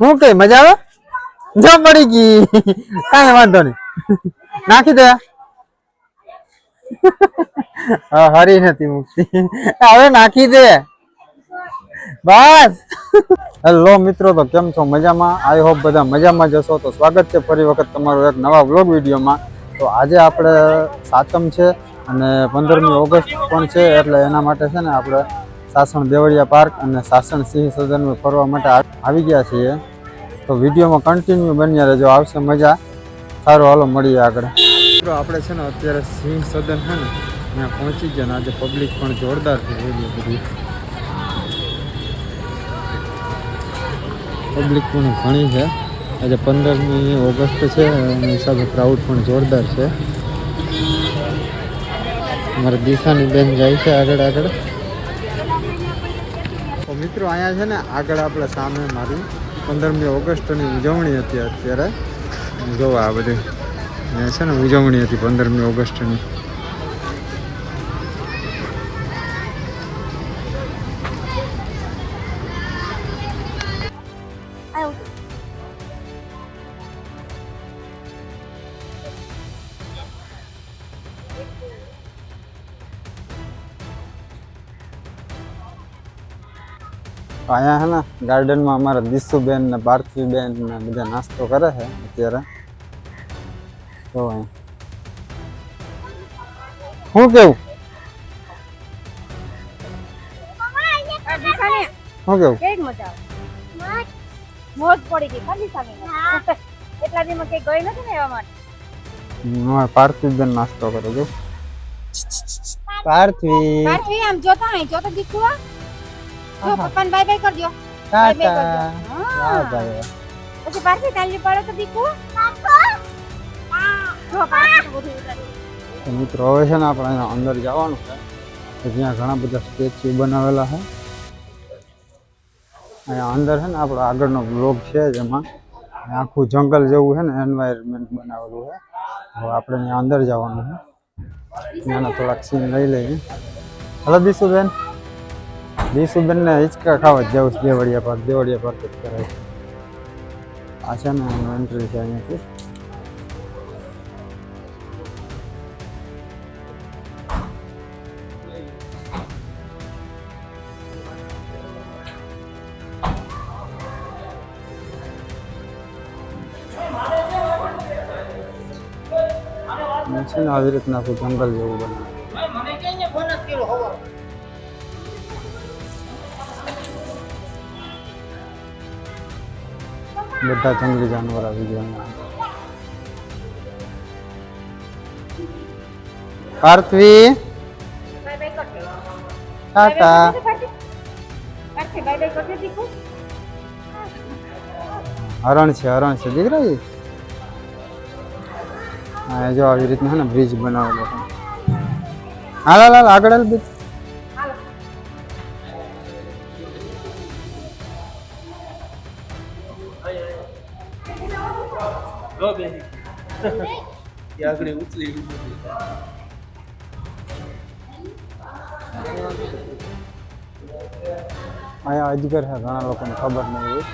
હું કઈ, મજા આવે? જો પડી ગઈ. કાંઈ વાંધો નહીં. નાખી દે. હરી નથી મુક્તિ. હવે નાખી દે. બસ. હેલો મિત્રો, તો કેમ છો? મજામાં? આઈ હોપ બધા મજામાં જશો તો સ્વાગત છે ફરી વખત તમારું એક નવા વ્લોગ વિડીયોમાં. તો આજે આપણે સાતમ છે અને પંદરમી ઓગસ્ટ પણ છે, એટલે એના માટે છે ને આપણે સાસણ દેવળિયા પાર્ક અને સાસણ સિંહ સદનમાં ફરવા માટે આવી ગયા છીએ. તો વિડીયોમાં કન્ટિન્યુ બન્યા રહેજો. આવશે મજા. સારું, હાલો, મળીએ આગળ. આપણે છે ને અત્યારે સિંહ સદન છે ને, ત્યાં પહોંચી ગયા ને. આજે પબ્લિક પણ જોરદાર જોઈ લો બધી. પબ્લિક પણ ઘણી છે. આજે પંદરમી ઓગસ્ટ છે એની હિસાબે ક્રાઉડ પણ જોરદાર છે. અમારા દિશાની બેન જાય છે આગળ આગળ. મિત્રો અહીંયા છે ને આગળ આપણે સામે મારી પંદરમી ઓગસ્ટની ઉજવણી હતી અત્યારે. જોવા આ બધી. અહીંયા છે ને ઉજવણી હતી પંદરમી ઓગસ્ટની. અહીંયા હે ને ગાર્ડનમાં અમારા દિશુબેન ને પાર્થિવબેન ને બધા નાસ્તો કરે છે અત્યારે. તો શું કેવું? શું કેવું? મોજ પડી ગઈ ખાલી સામે. એટલા દીમાં કઈ ગઈ નથી ને એવા માટે? અમારે નાસ્તો કરે જો. પાર્થવી. પાર્થવી આમ જોતા નહીં જોતો દીકુઆ જો પપ્પાને બાય બાય કરજો. બાય બાય કરજો. હા. ભાઈ પછી પાર્થવી તાલી પાડો તો દીકુ? મિત્રો હવે છે ને આપણે અહીંયા અંદર જવાનું છે. જ્યાં ઘણા બધા સ્ટેચ્યુ બનાવેલા છે. અહીંયા અંદર છે ને આપણો આગળનો બ્લોક છે જેમાં આખું જંગલ જેવું છે ને એન્વાયરમેન્ટ બનાવેલું છે. હવે આપણે અહીંયા અંદર જવાનું છે. ત્યાંના થોડાક સીન લઈ લઈએ. હલો દીશુબેન દીશુબેન ને હિંચકા ખાવા જ છે, દેવળિયા પાર્ક દેવળિયા પાર્ક જ કરે છે. આ છે ને એન્ટ્રી છે અહીંયાથી. છે ને આવી રીતના જંગલ જેવું બનાવે બધા જંગલી જાનવર આવી ગયા પાર્થવી? ટાટા. હરણ છે હરણ છે. દીકરા હા જો આવી રીતના ને બ્રિજ બનાવેલો છે. હાલ હાલ હાલ આગળ હાલ આગળ ઉતરી અહીંયા અજગર છે ઘણા લોકોને ખબર નહીં હોય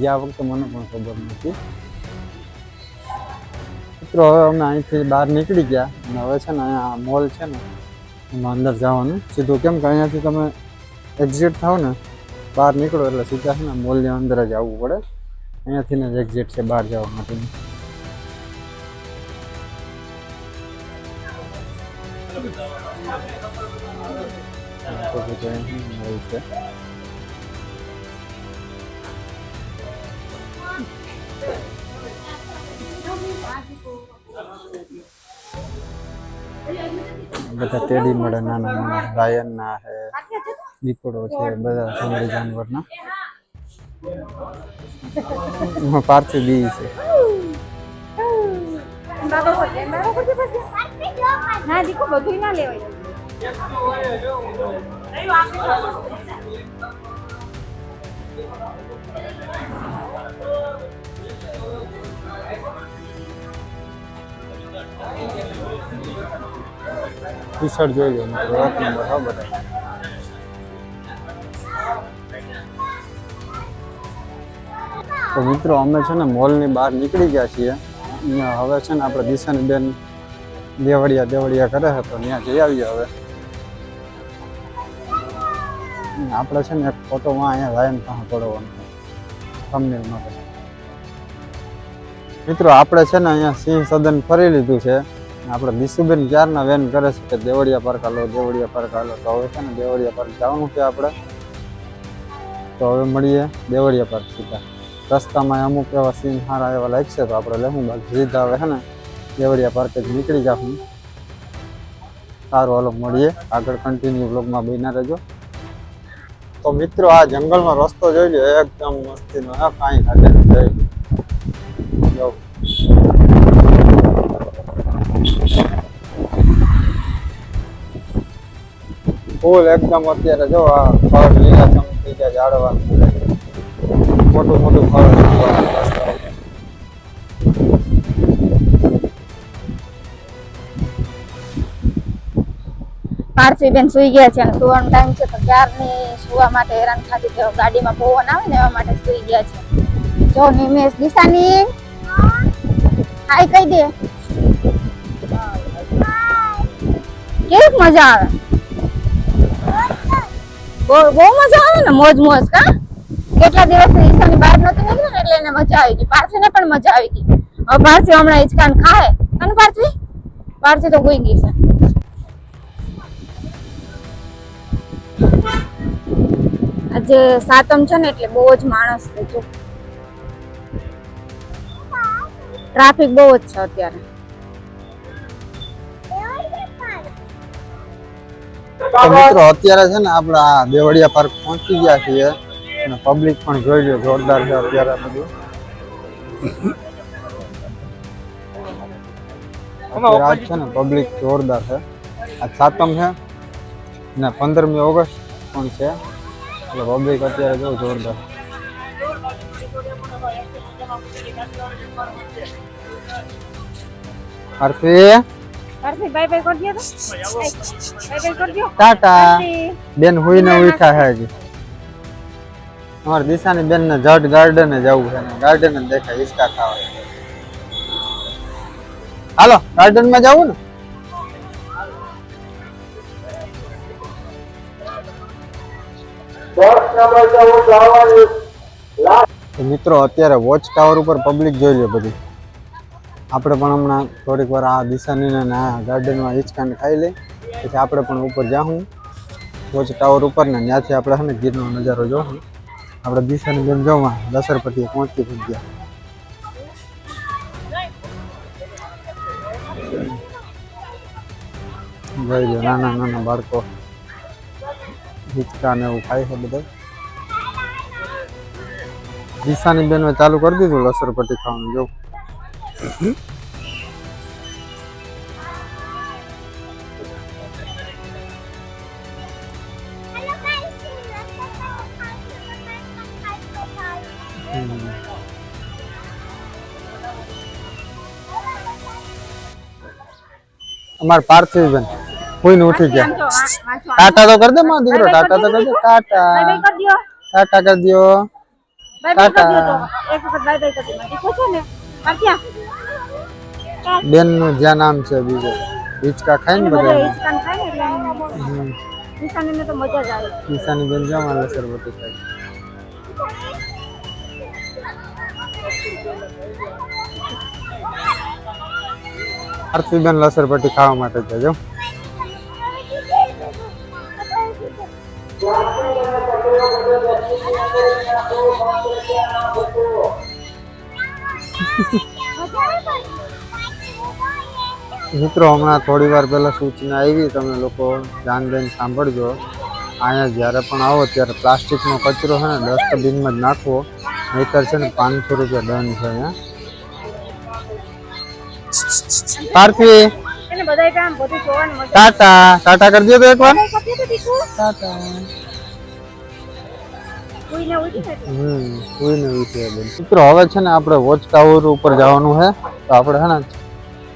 ગયા વખતે મને પણ ખબર નથી મિત્રો હવે અમે અહીંથી બહાર નીકળી ગયા અને હવે છે ને અહીંયા મોલ છે ને એમાં અંદર જવાનું સીધું કેમ કે અહીંયાથી તમે એક્ઝિટ થાવ ને બહાર નીકળો એટલે સીધા છે ને મોલની અંદર જ આવવું પડે। અહીંયાથી જ એક્ઝિટ છે, બહાર જવા માટેની બધું ટેડી મળે, નાના નાના રાયન ના છે દીપડો છે, બધા જંગલી જાનવરના. પાર્થિવ બી છે. બાબા બોલે પછી? ના, દીકુ બધું ના લેવાય. ટી જોઈ લો એક નંબર હા બધા તો મિત્રો, અમે છે ને મોલની બહાર નીકળી ગયા છીએ. હવે છે ને આપણે દિશાની બેન દેવડિયા દેવડિયા કરે છે, તો ત્યાં જઈ આવીએ હવે. આપણે છે ને એક ફોટોમાં અહીંયા લાઈન પાસે પડવાનો thumbnail માટે. મિત્રો, આપણે છે ને અહીંયા સિંહ સદન ફરી લીધું છે. આપણે દિશુબેન ક્યારના વેન કરે છે કે દેવડિયા પાર્ક હાલો દેવડિયા પાર્ક હાલો. તો હવે છે ને દેવડિયા પાર્ક જવાનું છે આપણે. તો હવે મળીએ દેવડિયા પાર્ક સીધા. રસ્તામાં અમુક એવા સીન સારા એવા લાગશે તો આપણે લેવું બાકી સીધા હવે છે ને પાર્ક જ નીકળી જાઉં સારું, હાલો, મળીએ. આગળ કન્ટિન્યુ બ્લોગમાં બન્યા રહેજો. તો મિત્રો, આ જંગલનો રસ્તો જોઈ લો એકદમ મસ્તીનો, હા, કાંઈ ખાતે જોઈ લો ફૂલ એકદમ અત્યારે, જો, આ ફળ લીલા ચમકી ગયા ઝાડવા. મોટું મોટું ફળ પાર્થવી બેન સુઈ ગયા છે અને સુવાનો ટાઈમ છે તો ક્યારની સુવા માટે હેરાન થતી તેઓ ગાડીમાં પવન આવે ને એવા માટે સુઈ ગયા છે. જો નિમેશ દિશાની. હાય કહી દે. કેવી મજા આવે? બહુ મજા આવે ને મોજ મોજ કા? કેટલા દિવસ ઈશાની બહાર નહોતી નીકળી એટલે એને મજા આવી ગઈ. પાર્થવીને પણ મજા આવી ગઈ. હવે પાર્થવી હમણાં હિંચકાન ખાય. અને પાર્થવી પાર્થવી તો ગઈ ગઈ છે. આજે સાતમ છે ને એટલે બહુ જ માણસ છે, જો. ટ્રાફિક બહુ જ છે અત્યારે. મિત્રો, અત્યારે છે ને આપણે આ દેવળિયા પાર્ક પહોંચી ગયા છીએ. અને પબ્લિક પણ જોઈ લો જોરદાર છે અત્યારે આ બધું. અત્યારે આજ છે ને પબ્લિક જોરદાર છે. આ સાતમ છે ને પંદરમી ઓગસ્ટ પણ છે. એટલે પબ્લિક અત્યારે જો જોરદાર. આરતી પાર્થવી બાય બાય કરી દો બાય બાય કરી દો ટાટા બેન હુઈને ઉઠા હે હજી. અમારી દિશાની બેન ને જટ ગાર્ડન જવું છે ગાર્ડન જ દેખાય હિંચકા ખાવા. હાલો ગાર્ડનમાં જવું ને? મિત્રો, અત્યારે વોચ ટાવર ઉપર પબ્લિક જોઈ લે બધી. આપણે પણ હમણાં થોડીક વાર આ દિશાની ને આ ગાર્ડનમાં હિંચકાને ખાઈ લઈ. પછી આપણે પણ ઉપર જાઉં વોચ ટાવર ઉપર ને ત્યાંથી આપણે છે ને ગીરનો નજારો જોઉં આપણે દિશાની બેન જવા. લસરપટ્ટીએ પહોંચી પણ ગયા. જોઈ લો, નાના નાના બાળકો. હિચકા ને એવું ખાય છે બધા. દિશાની બેન ચાલુ કરી દીધું લસરપટ્ટી ખાવાનું જોઉં અમાર પાર્થિવ બેન કોઈને ઉઠી ગયા. ટાટા તો કરી દે માં દીકરો ટાટા તો કરી દે. ટાટા. કરી દો ટાટા કરી દો પાર્થિયા બેનનું? જ્યાં નામ છે બીજું. હિચકા ખાઈ ને બધા ઈશાની બેન જમા લસરપટ્ટી ખાય. પાર્થિવ બેન લસરપટ્ટી ખાવા માટે જજો. મિત્રો, હમણાં થોડી વાર પહેલાં સૂચના આવી, તમે લોકો ધ્યાન દઈને સાંભળજો. અહીંયા જ્યારે પણ આવો, ત્યારે પ્લાસ્ટિકનો કચરો છે ને ડસ્ટબિનમાં જ નાખવો. નહીતર છે ને, પાંચસો રૂપિયા દંડ છે અહીંયા. પાર્થવી એને બધાય કામ બધું જોવાની મજા ટાટા. ટાટા કરી દો તો હતી દીકુ ટાટા. મિત્રો હવે છે ને આપણે વોચ ટાવર ઉપર જવાનું છે. તો આપણે છે ને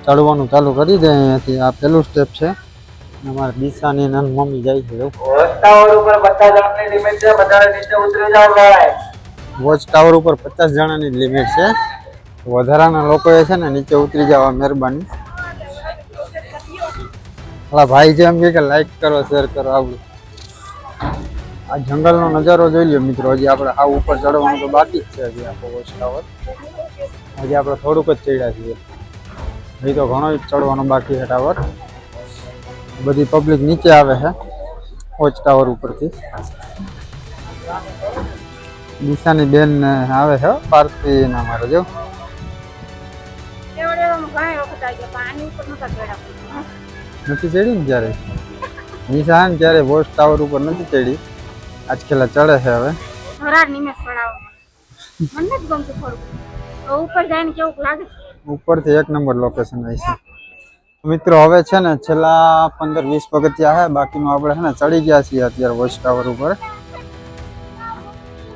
ચડવાનું ચાલુ કરી દે અહીંયાથી આ પેલું સ્ટેપ છે. અને અમારે દિશાની અને મમ્મી જાય છે. જો રસ્તાઓ ઉપર બધા તમને લિમિટ છે. બધા નીચે ઉતરી જાવ ભાઈ. વોચ ટાવર ઉપર પચાસ જણાની લિમિટ છે. વધારાના લોકોએ છે ને નીચે ઉતરી જવા મહેરબાની. હા ભાઈ જેમ કે લાઈક કરો શેર કરો, આવું. આ જંગલનો નજારો જોઈ લ્યો મિત્રો. હજી આપણે આ ઉપર ચડવાનું તો બાકી જ છે હજી આપણો વોચ હજી આપણે થોડુંક જ ચડ્યા છીએ. હજી તો ઘણો જ ચડવાનો બાકી છે ટાવર. બધી પબ્લિક નીચે આવે છે વોચ ટાવર ઉપરથી. દિશાની બેન આવે છે પાર્થવી ના મારે જો. નથી ચડી ને ક્યારે નિશાન ક્યારે વોચ ટાવર ઉપર નથી ચડી. આજ ખેલા ચડે છે હવે. થોડા નિમેષ પડાવો મને નથી ગમતું થોડું તો ઉપર જઈને કેવું લાગે? ઉપરથી એક નંબર લોકેશન આવી છે. મિત્રો હવે છે ને છેલ્લા પંદર વીસ પગથિયા છે. બાકીનું આપણે છે ને ચડી ગયા છીએ અત્યારે વોચ ટાવર ઉપર.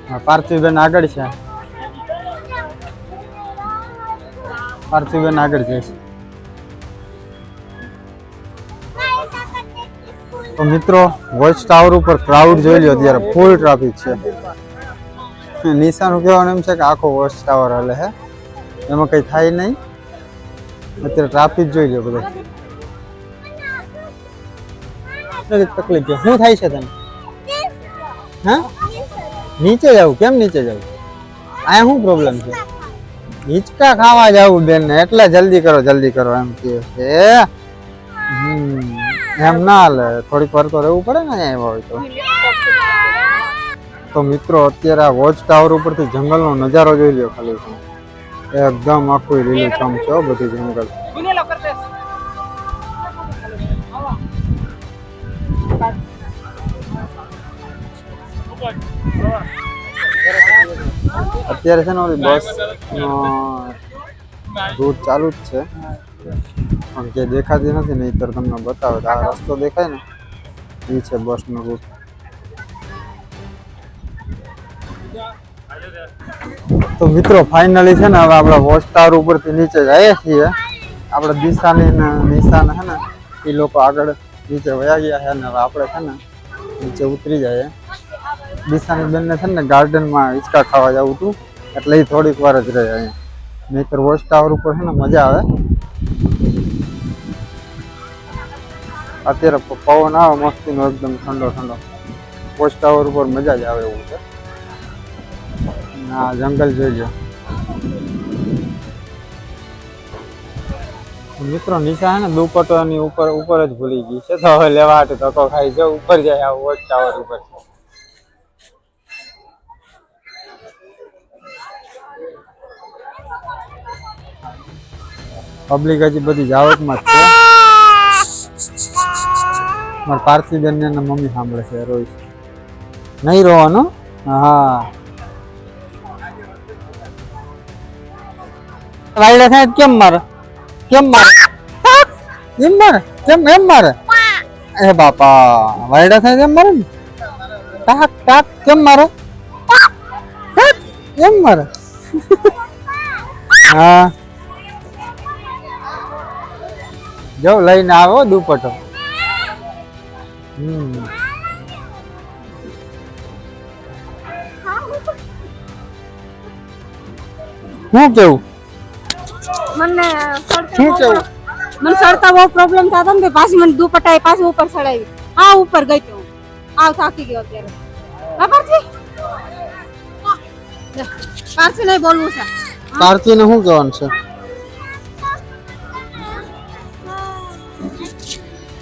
હા, પાર્થિવબેન આગળ છે. પાર્થિવબેન આગળ જાય તો મિત્રો વોચ ટાવર ઉપર ક્રાઉડ જોઈ લ્યો, અત્યારે ફૂલ ટ્રાફિક છે. નિશાનું કહેવાનું એમ છે કે આખો વોચ ટાવર હાલે હે. એમાં કંઈ થાય નહીં. અત્યારે ટ્રાફિક જોઈ લો બધા. તકલીફ છે? શું થાય છે તને? હા? નીચે જવું, કેમ નીચે જવું? આ શું પ્રોબ્લેમ છે? હિંચકા ખાવા જવું બેન એટલે જલ્દી કરો જલ્દી કરો, એમ કે છે. એમ ના હાલે. થોડીક વાર તો રહેવું પડે ને અહીંયા હોય તો. તો મિત્રો, અત્યારે આ વોચ ટાવર ઉપરથી જંગલનો નજારો જોઈ લ્યો ખાલી. એકદમ આખું લીલુંછમ છે બધું જંગલ. અત્યારે છે ને ઓલી બસ નો ચાલુ જ છે. પણ કે દેખાતી નથી નહીતર તમને બતાવે તો આ રસ્તો દેખાય ને એ છે બસનો રૂટ તો મિત્રો ફાઇનલી છે ને, હવે આપણે વોચ ટાવર ઉપરથી નીચે જઈએ છીએ. આપણે દિશાની ને નિશાન છે ને એ લોકો આગળ નીચે વયા ગયા છે ને, હવે આપણે છે ને, નીચે ઉતરી જઈએ. દિશાની બેનને છે ને, ગાર્ડનમાં હિંચકા ખાવા જવું હતું, એટલે એ થોડીક વાર જ રહે અહીંયા. નહીતર વોચ ટાવર ઉપર છે ને મજા આવે. અત્યારે પવન આવે મસ્તીનો એકદમ ઠંડો ઠંડો. વોચ ટાવર ઉપર મજા જ આવે એવું છે. ના જંગલ જોઈ લો મિત્રો નિશા હે ને દુપટ્ટોની ઉપર ઉપર જ ભૂલી ગઈ છે. તો હવે લેવા હાટે ધક્કો ખાઈ જાવ ઉપર જાય આ વોચ ટાવર ઉપર. પબ્લિક હજી બધી જાવકમાં જ છે. મારા પાર્થિવ દરમિયાન મમ્મી સાંભળે છે રોઈશ નહીં રોવાનું? હા. વાયડા સાહેબ કેમ મારે? કેમ મારે? એમ મારે? કેમ, એમ મારે? એ બાપા, વાયડા સાહેબ એમ મારે ને? ટાક ટાક કેમ મારે? એમ મારે? હા. જો લઈને આવો દુપટ્ટો. શું કેવું? મને શું કેવું? મને સડતા બહુ પ્રોબ્લેમ થતો ને પાછી મને દુપટ્ટા પાછી ઉપર ચડાવી. આ ઉપર ગઈ તો. આવ થાકી ગયો અત્યારે. હા પારસી પારસી નહીં બોલવું છે. પાર્થિવને શું કહેવાનું છે?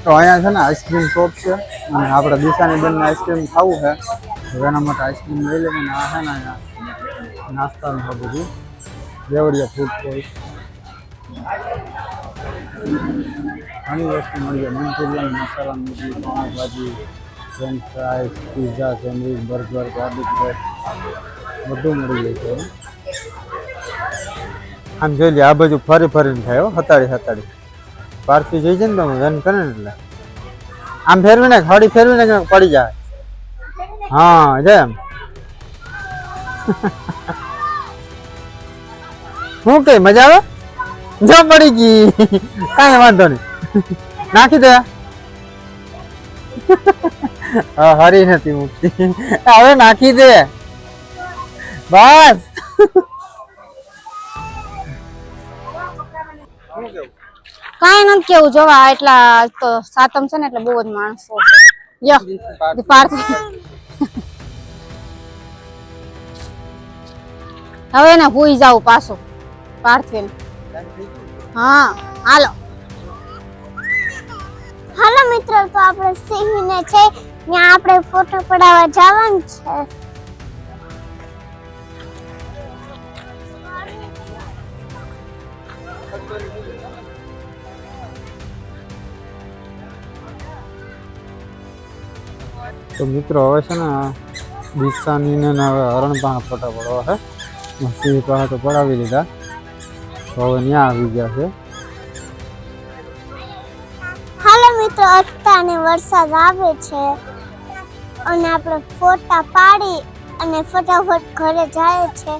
તો અહીંયા છે ને આઈસ્ક્રીમ શોપ છે. અને આપણે દિશાની બેનને આઈસ્ક્રીમ ખાવું છે. તો એના માટે આઈસ્ક્રીમ લઈ લેવું ને આ છે ને અહીંયા નાસ્તાનું છે બધું. દેવડિયા ફૂડ કોર્ટ ઘણી વસ્તુ મળી જાય. Manchurian, masala Maggi pav bhaji French fries pizza sandwich burger garlic bread બધું મળી જાય છે. આમ જોઈ લે આ બાજુ ફરી ફરીને થાય હો હતાડી હતાડી પારથી જોઈ છે ને તમે? રન કરે ને એટલે. આમ ફેરવી નાખ હળી ફેરવી કે પડી જાય. હા જેમ હું કઈ મજા આવે? જો પડી ગઈ. કાંઈ વાંધો નહીં. નાખી દે. હરી નથી મૂકતી. હવે નાખી દે. બસ. કાંઈ નથી કેવું. જોવા એટલા તો સાતમ છે ને એટલે બહુ જ માણસો છે. યો પાર્થ. હવે ને હુઈ જાવ પાછું. પાર્થિવ હા હાલો. હાલો મિત્રો તો આપણે સિંહને છે ત્યાં આપણે ફોટો પડાવવા જવાનું છે. તો મિત્રો હવે છે ને દિશાની ને હવે હરણ પાસે ફોટા પડવા છે સિંહ પાસે તો પડાવી લીધા. તો હવે ત્યાં આવી ગયા છે. હાલો મિત્રો અત્યારે વરસાદ આવે છે અને આપણે ફોટા પાડી અને ફટાફટ ઘરે જાય છે.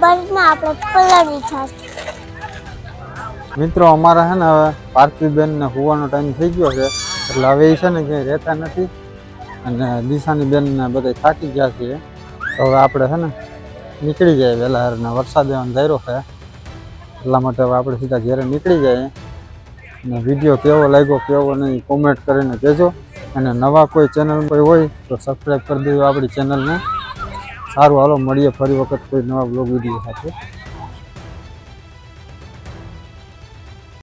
બરના આપણે પલળી જશે મિત્રો અમારા છે ને હવે પાર્થિવબેન ને હોવાનો ટાઈમ થઈ ગયો છે. એટલે હવે એ છે ને ક્યાંય રહેતા નથી. અને દિશાની બેનને બધા થાકી ગયા છે તો હવે આપણે છે ને નીકળી જાય વહેલા હારને. વરસાદ એવાનો ધાર્યો છે. એટલા માટે હવે આપણે સીધા ઘેરે નીકળી જાય અને વીડિયો કેવો લાગ્યો, કેવો નહીં કોમેન્ટ કરીને કહેજો. અને નવા કોઈ ચેનલ કોઈ હોય તો સબસ્ક્રાઈબ કરી દેજો આપણી ચેનલને સારું, હાલો, મળીએ ફરી વખત કોઈ નવા બ્લોગ વીડિયો સાથે.